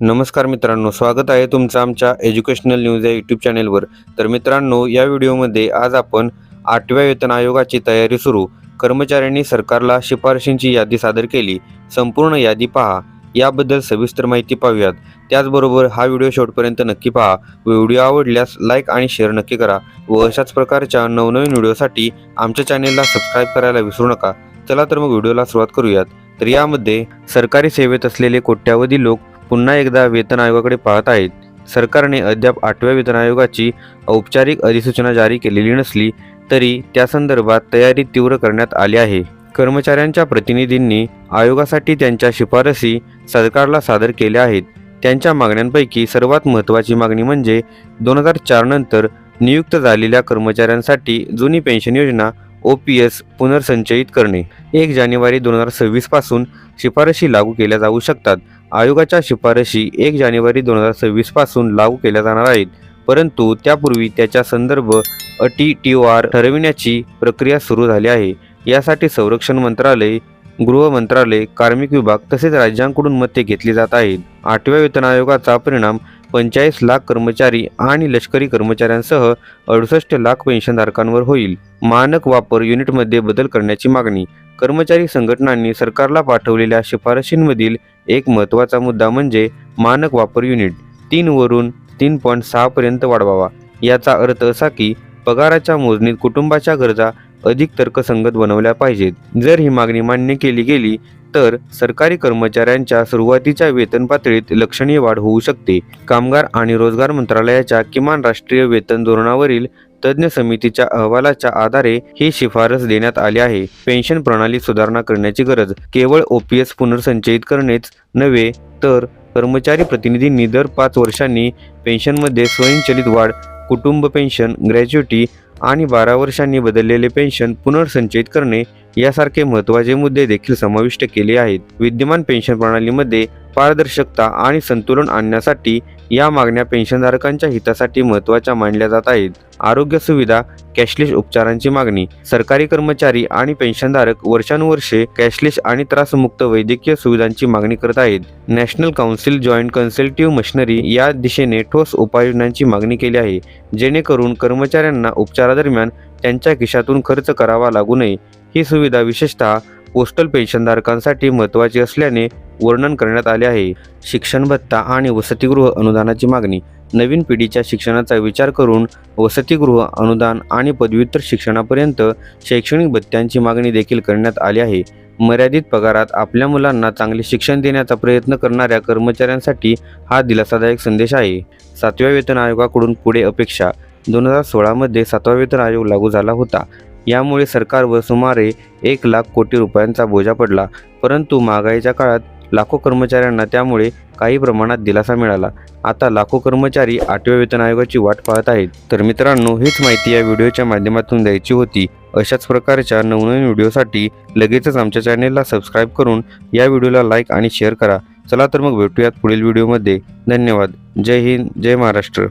नमस्कार मित्रांनो स्वागत आहे तुमचं आमच्या एज्युकेशनल न्यूज या यूट्यूब चॅनेलवर तर मित्रांनो या व्हिडिओमध्ये आज आपण आठव्या वेतन आयोगाची तयारी सुरू. कर्मचाऱ्यांनी सरकारला शिफारशींची यादी सादर केली. संपूर्ण यादी पहा. याबद्दल सविस्तर माहिती पाहूयात. त्याचबरोबर हा व्हिडिओ शेवटपर्यंत नक्की पहा. व्हिडिओ आवडल्यास लाईक आणि शेअर नक्की करा व अशाच प्रकारच्या नवनवीन व्हिडिओसाठी आमच्या चॅनेलला सबस्क्राईब करायला विसरू नका. चला तर मग व्हिडिओला सुरुवात करूयात. तर यामध्ये सरकारी सेवेत असलेले कोट्यावधी लोक पुन्हा एकदा वेतन आयोगाकडे पाहत आहेत. सरकारने अद्याप आठव्या वेतन आयोगाची औपचारिक अधिसूचना जारी केलेली नसली तरी त्या संदर्भात तयारी तीव्र करण्यात आली आहे. कर्मचाऱ्यांच्या प्रतिनिधींनी आयोगासाठी त्यांच्या शिफारसी सरकारला सादर केल्या आहेत. त्यांच्या मागण्यांपैकी सर्वात महत्त्वाची मागणी म्हणजे दोन हजार चार नंतर नियुक्त झालेल्या कर्मचाऱ्यांसाठी जुनी पेन्शन योजना ओ पी एस पुनर्संचयित करणे. एक जानेवारी दोन हजार सव्वीसपासून शिफारशी लागू केल्या जाऊ शकतात. आयोगाच्या शिफारशी एक जानेवारी दोन हजार सव्वीसपासून लागू केल्या जाणार आहेत. परंतु त्यापूर्वी त्याच्या संदर्भ अटी टी ओ आर ठरविण्याची प्रक्रिया सुरू झाली आहे. यासाठी संरक्षण मंत्रालय गृह मंत्रालय कार्मिक विभाग तसेच राज्यांकडून मते घेतली जात आहेत. आठव्या वेतन आयोगाचा परिणाम पंचेचाळीस लाख कर्मचारी आणि लष्करी कर्मचाऱ्यांसह अडुसष्ट लाख पेन्शनधारकांवर होईल. मानक वापर युनिटमध्ये बदल करण्याची मागणी. कर्मचारी संघटनांनी सरकारला पाठवलेल्या शिफारशींमधील एक महत्त्वाचा मुद्दा म्हणजे मानक वापर युनिट. तीनवरून तीन पॉईंट सहापर्यंत वाढवावा. याचा अर्थ असा की पगाराच्या मोजणीत कुटुंबाच्या गरजा अधिक तर्कसंगत बनवल्या पाहिजेत. जर ही मागणी मान्य केली गेली तर सरकारी कर्मचाऱ्यांच्या सुरुवातीच्या वेतन पातळीत लक्षणीय वाढ होऊ शकते. कामगार आणि रोजगार मंत्रालयाच्या किमान राष्ट्रीय वेतन धोरणावरील तज्ज्ञ समितीच्या अहवालाच्या आधारे ही शिफारस देण्यात आली आहे. पेन्शन प्रणाली सुधारणा करण्याची गरज केवळ ओपीएस पुनर्संचयित करणेच नव्हे तर कर्मचारी प्रतिनिधींनी दर पाच वर्षांनी पेन्शनमध्ये स्वयंचलित वाढ कुटुंब पेन्शन ग्रॅज्युटी आणि बारा वर्षांनी बदललेले पेन्शन पुनर्संचयित करणे यासारखे महत्त्वाचे मुद्दे देखील समाविष्ट केले आहेत. विद्यमान पेन्शन प्रणालीमध्ये पारदर्शकता आणि संतुलन आणण्यासाठी या मागण्या पेन्शनधारकांच्या हितासाठी महत्त्वाच्या मानल्या जात आहेत. आरोग्य सुविधा कॅशलेस उपचारांची मागणी सरकारी कर्मचारी आणि पेन्शनधारक वर्षानुवर्षे कॅशलेस आणि त्रासमुक्त वैद्यकीय सुविधांची मागणी करत आहेत. National council joint consultative machinery या दिशेने ठोस उपाययोजनांची मागणी केली आहे जेणेकरून कर्मचाऱ्यांना उपचारादरम्यान त्यांच्या खिशातून खर्च करावा लागू नये. ही सुविधा विशेषतः पोस्टल पेन्शनधारकांसाठी महत्त्वाची असल्याने वर्णन करण्यात आले आहे. शिक्षण भत्ता आणि वसतिगृह अनुदानाची मागणी. नवीन पिढीच्या शिक्षणाचा विचार करून वसतिगृह अनुदान आणि पदव्युत्तर शिक्षणापर्यंत शैक्षणिक भत्त्यांची मागणी देखील करण्यात आली आहे. मर्यादित पगारात आपल्या मुलांना चांगले शिक्षण देण्याचा प्रयत्न करणाऱ्या कर्मचाऱ्यांसाठी हा दिलासादायक संदेश आहे. सातव्या वेतन आयोगाकडून पुढे अपेक्षा. दोन हजार सोळामध्ये सातवा वेतन आयोग लागू झाला होता. यामुळे सरकारवर सुमारे एक लाख कोटी रुपयांचा बोजा पडला. परंतु महागाईच्या काळात लाखो कर्मचाऱ्यांना त्यामुळे काही प्रमाणात दिलासा मिळाला. आता लाखो कर्मचारी आठव्या वेतन आयोगाची वाट पाहत आहेत. तर मित्रांनो हीच माहिती या व्हिडिओच्या माध्यमातून द्यायची होती. अशाच प्रकारच्या नवनवीन व्हिडिओसाठी लगेचच आमच्या चॅनेलला सबस्क्राईब करून या व्हिडिओला लाईक आणि शेअर करा. चला तर मग भेटूयात पुढील व्हिडिओमध्ये. धन्यवाद. जय हिंद जय महाराष्ट्र.